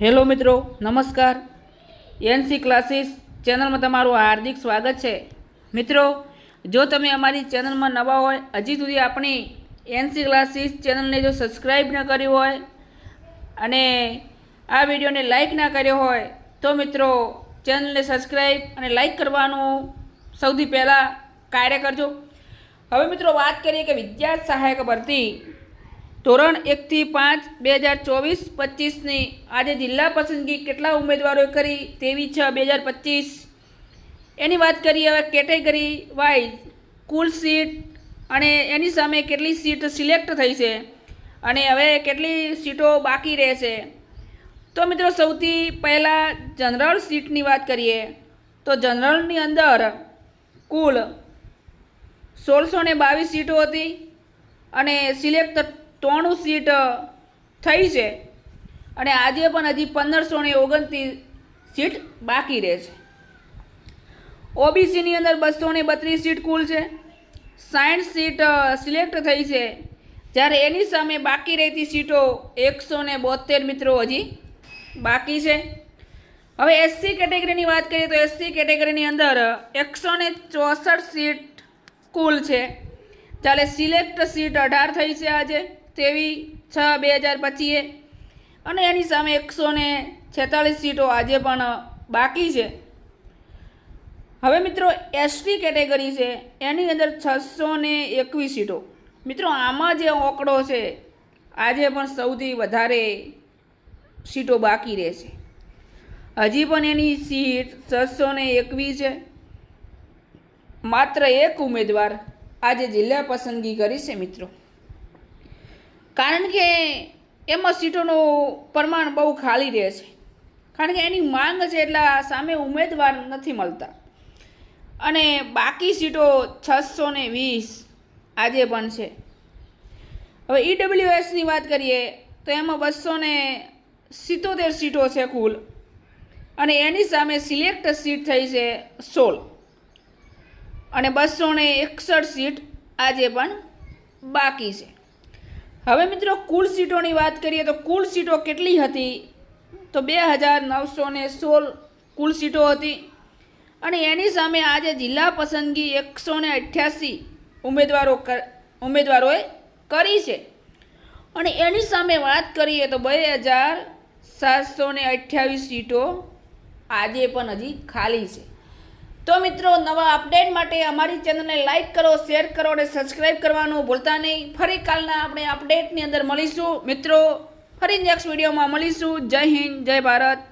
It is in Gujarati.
હેલો મિત્રો, નમસ્કાર. એનસી ક્લાસીસ ચેનલમાં તમારું હાર્દિક સ્વાગત છે. મિત્રો, જો તમે અમારી ચેનલમાં નવા હોય, હજી સુધી આપણી એનસી ક્લાસીસ ચેનલને જો સબસ્ક્રાઈબ ન કર્યું હોય અને આ વિડીયોને લાઈક ના કર્યો હોય, તો મિત્રો ચેનલને સબસ્ક્રાઈબ અને લાઇક કરવાનું સૌથી પહેલાં કાર્ય કરજો. હવે મિત્રો વાત કરીએ કે વિદ્યા સહાયક ભરતી ધોરણ એકથી પાંચ બે હજાર ચોવીસ પચીસની આજે જિલ્લા પસંદગી કેટલા ઉમેદવારોએ કરી તેવી છ બે હજાર પચીસ. એની વાત કરીએ હવે કેટેગરી વાઇઝ કુલ સીટ અને એની સામે કેટલી સીટ સિલેક્ટ થઈ છે અને હવે કેટલી સીટો બાકી રહેશે. તો મિત્રો સૌથી પહેલાં જનરલ સીટની વાત કરીએ તો જનરલની અંદર કુલ સોળસો ને બાવીસ સીટો હતી અને સિલેક્ટ ત્રણું સીટ થઈ છે. અને આજે પણ હજી પંદરસો ને ઓગણત્રીસ સીટ બાકી રહે છે. ઓબીસીની અંદર બસો ને બત્રીસ સીટ કુલ છે. સાઠ સીટ સિલેક્ટ થઈ છે. જ્યારે એની સામે બાકી રહેતી સીટો એકસો ને બોતેર મિત્રો હજી બાકી છે. હવે એસસી કેટેગરીની વાત કરીએ તો એસસી કેટેગરીની અંદર એકસો ને ચોસઠ સીટ કુલ છે. ચાલે સિલેક્ટ સીટ અઢાર થઈ છે આજે. તેવી છ બે હજાર પચીએ. અને એની સામે એકસો ને છેતાલીસ સીટો આજે પણ બાકી છે. હવે મિત્રો એસટી કેટેગરી છે, એની અંદર છસો ને એકવીસ સીટો. મિત્રો, આમાં જે આંકડો છે, આજે પણ સૌથી વધારે સીટો બાકી રહેશે. હજી પણ એની સીટ છસો ને એકવીસ છે. માત્ર એક ઉમેદવાર આજે જિલ્લા પસંદગી કરી છે, મિત્રો. કારણ કે એમાં સીટોનું પ્રમાણ બહુ ખાલી રહે છે. કારણ કે એની માંગ છે એટલા સામે ઉમેદવાર નથી મળતા. અને બાકી સીટો છસો ને વીસ આજે પણ છે. હવે ઈડબ્લ્યુએસની વાત કરીએ તો એમાં બસો ને સિત્તોતેર સીટો છે કુલ. અને એની સામે સિલેક્ટ સીટ થઈ છે સોળ. અને બસો એકસઠ સીટ આજે પણ બાકી છે. હવે મિત્રો કુલ સીટોની વાત કરીએ તો કુલ સીટો કેટલી હતી? તો બે હજાર નવસો ને સોળ કુલ સીટો હતી. અને એની સામે આજે જિલ્લા પસંદગી એકસો ને અઠ્યાસી ઉમેદવારો ઉમેદવારોએ કરી છે. અને એની સામે વાત કરીએ તો બે હજાર સાતસો ને અઠ્યાવીસ સીટો આજે પણ હજી ખાલી છે. તો મિત્રો, નવા અપડેટ માટે અમારી ચેનલને લાઇક કરો, શેર કરો અને સબસ્ક્રાઈબ કરવાનું ભૂલતા નહીં. ફરી કાલના આપણે અપડેટની અંદર મળીશું. મિત્રો, ફરી નેક્સ્ટ વિડીયોમાં મળીશું. જય હિન્દ, જય ભારત.